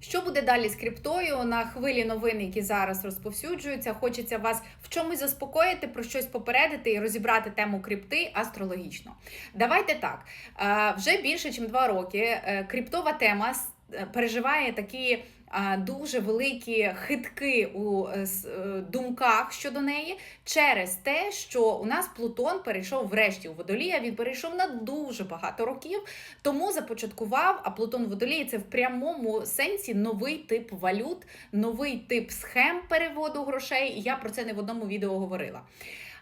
Що буде далі з криптою на хвилі новин, які зараз розповсюджуються? Хочеться вас в чомусь заспокоїти, про щось попередити і розібрати тему крипти астрологічно. Давайте так. Е, Вже більше ніж два роки е, криптова тема е, переживає такі. Дуже великі хитки у е, е, думках щодо неї через те, що у нас Плутон перейшов врешті у водолія. Він перейшов на дуже багато років, тому започаткував, а Плутон Водолій це в прямому сенсі новий тип валют, новий тип схем переводу грошей. Я про це не в одному відео говорила.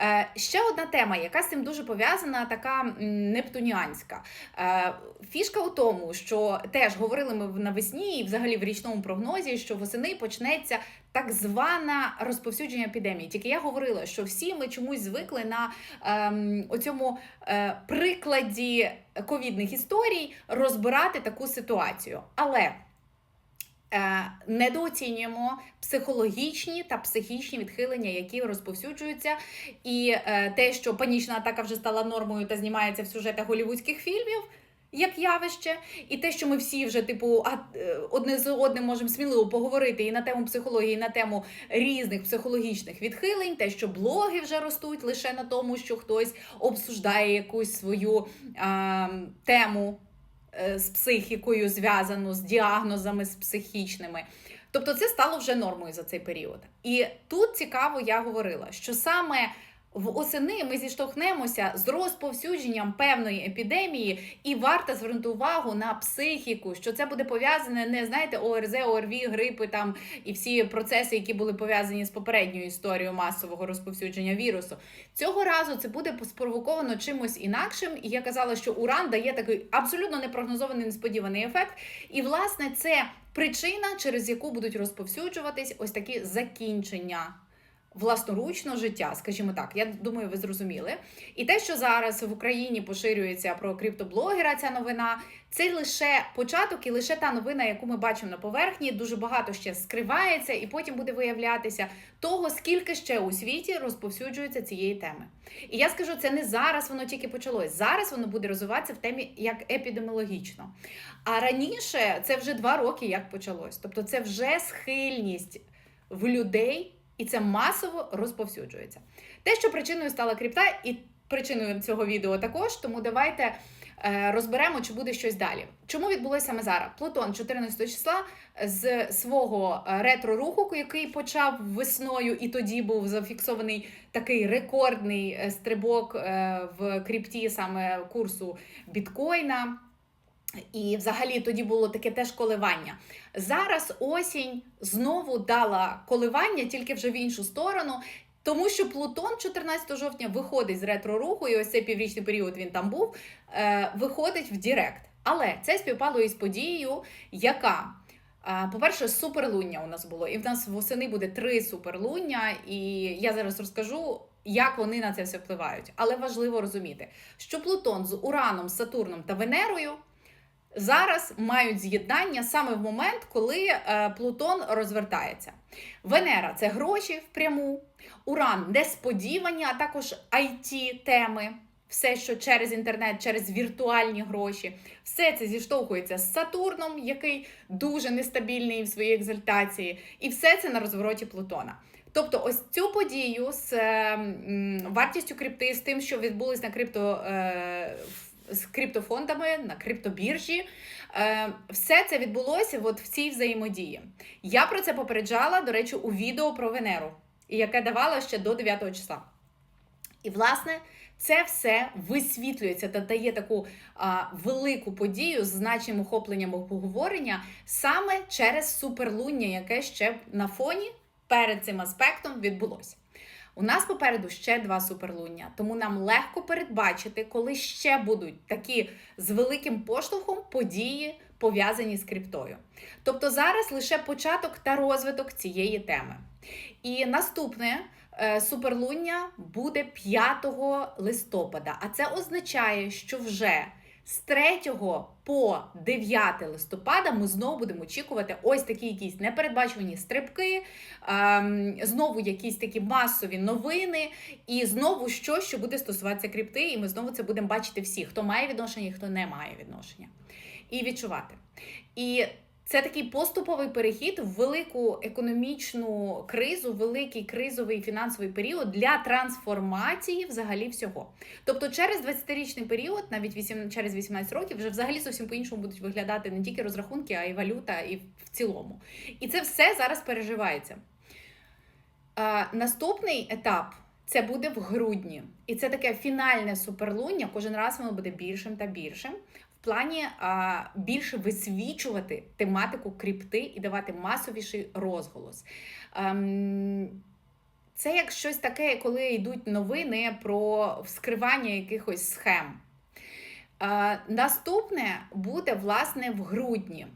Е, ще одна тема, яка з цим дуже пов'язана, така нептуніанська. Е, фішка у тому, що теж говорили ми навесні і взагалі в річному прогнозі, що восени почнеться так зване розповсюдження епідемії. Тільки я говорила, що всі ми чомусь звикли на ем, оцьому е, прикладі ковідних історій розбирати таку ситуацію. Але недооцінюємо психологічні та психічні відхилення, які розповсюджуються, і е, те, що панічна атака вже стала нормою та знімається в сюжетах голівудських фільмів. Як явище, і те, що ми всі вже типу е, одне з одним можемо сміливо поговорити і на тему психології, і на тему різних психологічних відхилень, те, що блоги вже ростуть лише на тому, що хтось обсуждає якусь свою а, тему е, з психікою, зв'язану з діагнозами з психічними. Тобто це стало вже нормою за цей період. І тут цікаво, я говорила, що саме в осени ми зіштовхнемося з розповсюдженням певної епідемії, і варто звернути увагу на психіку, що це буде пов'язане не знаєте, ОРЗ, ОРВІ, грипи там і всі процеси, які були пов'язані з попередньою історією масового розповсюдження вірусу. Цього разу це буде спровоковано чимось інакшим. І я казала, що уран дає такий абсолютно непрогнозований несподіваний ефект. І власне це причина, через яку будуть розповсюджуватись ось такі закінчення. Власноручно життя, скажімо так, я думаю, ви зрозуміли. І те, що зараз в Україні поширюється про криптоблогера, ця новина, це лише початок і лише та новина, яку ми бачимо на поверхні. Дуже багато ще скривається, і потім буде виявлятися того, скільки ще у світі розповсюджується цієї теми. І я скажу, це не зараз воно тільки почалось. Зараз воно буде розвиватися в темі як епідеміологічно. А раніше це вже два роки як почалось. Тобто, це вже схильність в людей. І це масово розповсюджується. Те, що причиною стала крипта, і причиною цього відео також, тому давайте е, розберемо, чи буде щось далі. Чому відбулося саме зараз? Плутон 14 числа з свого е, ретро-руху, який почав весною, і тоді був зафіксований такий рекордний е, стрибок е, в крипті саме курсу біткоїна. І взагалі тоді було таке теж коливання. Зараз осінь знову дала коливання, тільки вже в іншу сторону. Тому що Плутон 14 жовтня виходить з ретро-руху, і ось цей піврічний період він там був, е, виходить в Дірект. Але це співпало із подією, яка, е, по-перше, суперлуння у нас було. І в нас восени буде три суперлуння, і я зараз розкажу. Як вони на це все впливають, але важливо розуміти, що Плутон з Ураном, Сатурном та Венерою зараз мають з'єднання саме в момент, коли е, Плутон розвертається. Венера це гроші впряму, Уран несподівані, а також it теми. Все, що через інтернет, через віртуальні гроші, все це зіштовхується з Сатурном, який дуже нестабільний в своїй екзальтації, і все це на розвороті Плутона. Тобто, ось цю подію з е, м, вартістю крипти, з тим, що відбулось на крипто. З криптофондами на криптобіржі. Е, все це відбулося от в цій взаємодії. Я про це попереджала, до речі, у відео про Венеру, яке давала ще до 9 числа. І, власне, це все висвітлюється та дає таку а, велику подію з значним охопленням обговорення саме через суперлуння, яке ще на фоні перед цим аспектом відбулося. У нас попереду ще два суперлуння, тому нам легко передбачити, коли ще будуть такі з великим поштовхом події, пов'язані з криптою. Тобто зараз лише початок та розвиток цієї теми. І наступне е, суперлуння буде 5 листопада, а це означає, що вже з 3 по 9 листопада ми знову будемо очікувати ось такі якісь непередбачувані стрибки, ем, знову якісь такі масові новини, і знову щось, що буде стосуватися крипти, і ми знову це будемо бачити всі, хто має відношення і хто не має відношення. І відчувати. І Це такий поступовий перехід в велику економічну кризу, великий кризовий фінансовий період для трансформації взагалі всього. Тобто, через 20-річний період, навіть 8, через 18 років, вже взагалі зовсім по-іншому будуть виглядати не тільки розрахунки, а й валюта, і в цілому. І це все зараз переживається. А, наступний етап. Це буде в грудні, і це таке фінальне суперлуння. Кожен раз воно буде більшим та більшим в плані а, більше висвічувати тематику крипти і давати масовіший розголос. Ем, це як щось таке, коли йдуть новини про вскривання якихось схем. Е, наступне буде власне в грудні.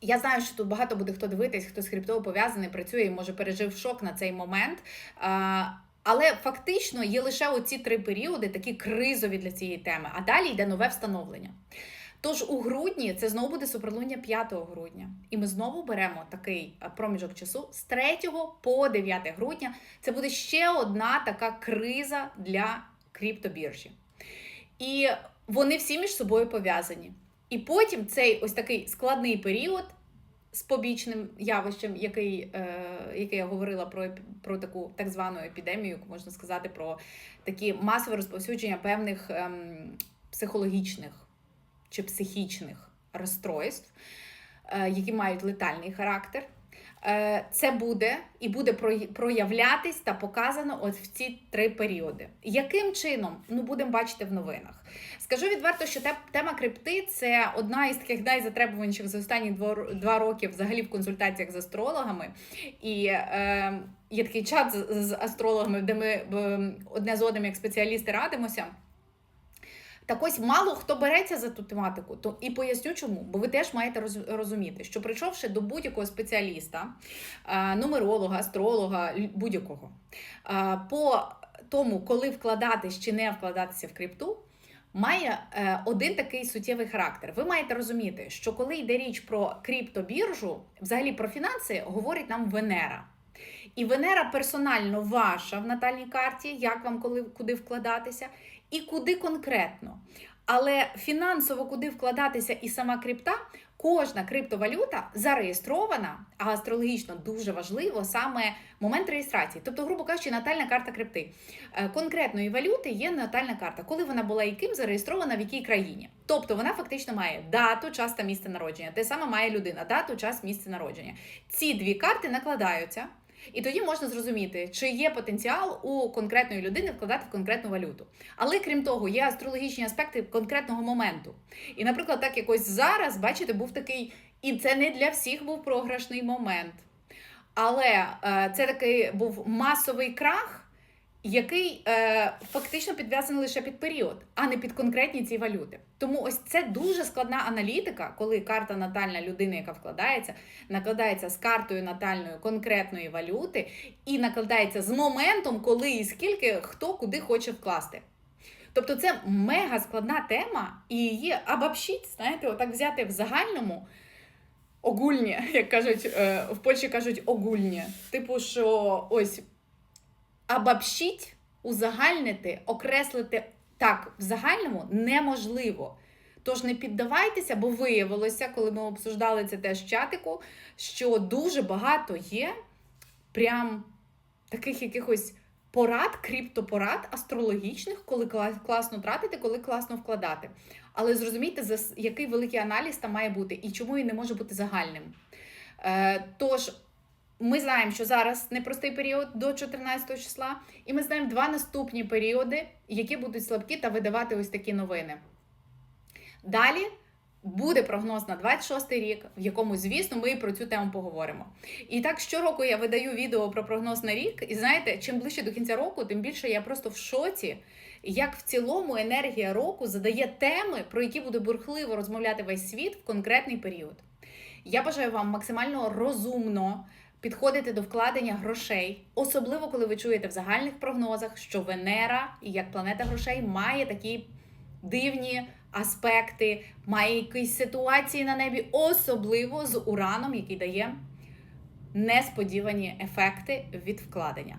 Я знаю, що тут багато буде хто дивитись, хто з криптою пов'язаний, працює і може пережив шок на цей момент. Е, але фактично є лише оці три періоди, такі кризові для цієї теми, а далі йде нове встановлення. Тож у грудні це знову буде суперлуння 5 грудня. І ми знову беремо такий е, проміжок часу з 3 по 9 грудня. Це буде ще одна така криза для криптобіржі. І вони всі між собою пов'язані. І потім цей ось такий складний період з побічним явищем, який, е, я говорила про, про таку так звану епідемію, можна сказати, про такі масове розповсюдження певних ем, психологічних чи психічних розстройств, е, які мають летальний характер. Е, Це буде і буде проявлятись та показано от в ці три періоди. Яким чином? Ну, будемо бачити в новинах. Скажу відверто, що те- тема крипти це одна із таких найзатребуваніших за останні два роки взагалі в консультаціях з астрологами. І е, є такий чат з, з астрологами, де ми е, одне з одним як спеціалісти радимося. Так ось мало хто береться за ту тематику, то і поясню чому. Бо ви теж маєте розуміти, що прийшовши до будь-якого спеціаліста, нумеролога, астролога, будь-якого, по тому, коли вкладатись чи не вкладатися в крипту, має е, один такий суттєвий характер. Ви маєте розуміти, що коли йде річ про криптобіржу, взагалі про фінанси, говорить нам Венера. І Венера персонально ваша в натальній карті, як вам коли куди вкладатися, і куди конкретно. Але фінансово куди вкладатися і сама крипта, кожна криптовалюта зареєстрована, а астрологічно дуже важливо саме момент реєстрації. Тобто, грубо кажучи, натальна карта крипти. Е, Конкретної валюти є натальна карта, коли вона була і ким зареєстрована в якій країні. Тобто вона фактично має дату, час та місце народження. Те саме має людина, дату, час, місце народження. Ці дві карти накладаються. І тоді можна зрозуміти, чи є потенціал у конкретної людини вкладати в конкретну валюту. Але крім того, є астрологічні аспекти конкретного моменту. І, наприклад, так якось зараз, бачите, був такий, і це не для всіх був програшний момент. Але е, це такий був масовий крах, який е, фактично підв'язаний лише під період, а не під конкретні ці валюти. Тому ось це дуже складна аналітика, коли карта натальна людини, яка вкладається, накладається з картою натальною конкретної валюти і накладається з моментом, коли і скільки хто куди хоче вкласти. Тобто це мега складна тема, і її обобщить, знаєте, отак взяти в загальному огульні, як кажуть, е, в Польщі кажуть огульні. Типу, що ось обобщить, узагальнити, окреслити так в загальному неможливо. Тож не піддавайтеся, бо виявилося, коли ми обсуждали це теж в чатику, що дуже багато є прям таких якихось порад, криптопорад астрологічних, коли класно тратити, коли класно вкладати. Але зрозумійте, який великий аналіз там має бути і чому він не може бути загальним. Е, тож, ми знаємо, що зараз непростий період до 14 числа, і ми знаємо два наступні періоди, які будуть слабкі та видавати ось такі новини. Далі буде прогноз на 26 рік, в якому, звісно, ми і про цю тему поговоримо. І так щороку я видаю відео про прогноз на рік, і знаєте, чим ближче до кінця року, тим більше я просто в шоці, як в цілому енергія року задає теми, про які буде бурхливо розмовляти весь світ в конкретний період. Я бажаю вам максимально розумно підходити до вкладення грошей, особливо коли ви чуєте в загальних прогнозах, що Венера, як планета грошей, має такі дивні аспекти, має якісь ситуації на небі, особливо з ураном, який дає несподівані ефекти від вкладення.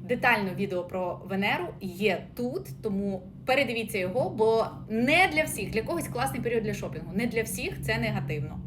Детально відео про Венеру є тут, тому передивіться його, бо не для всіх, для когось класний період для шопінгу. Не для всіх це негативно.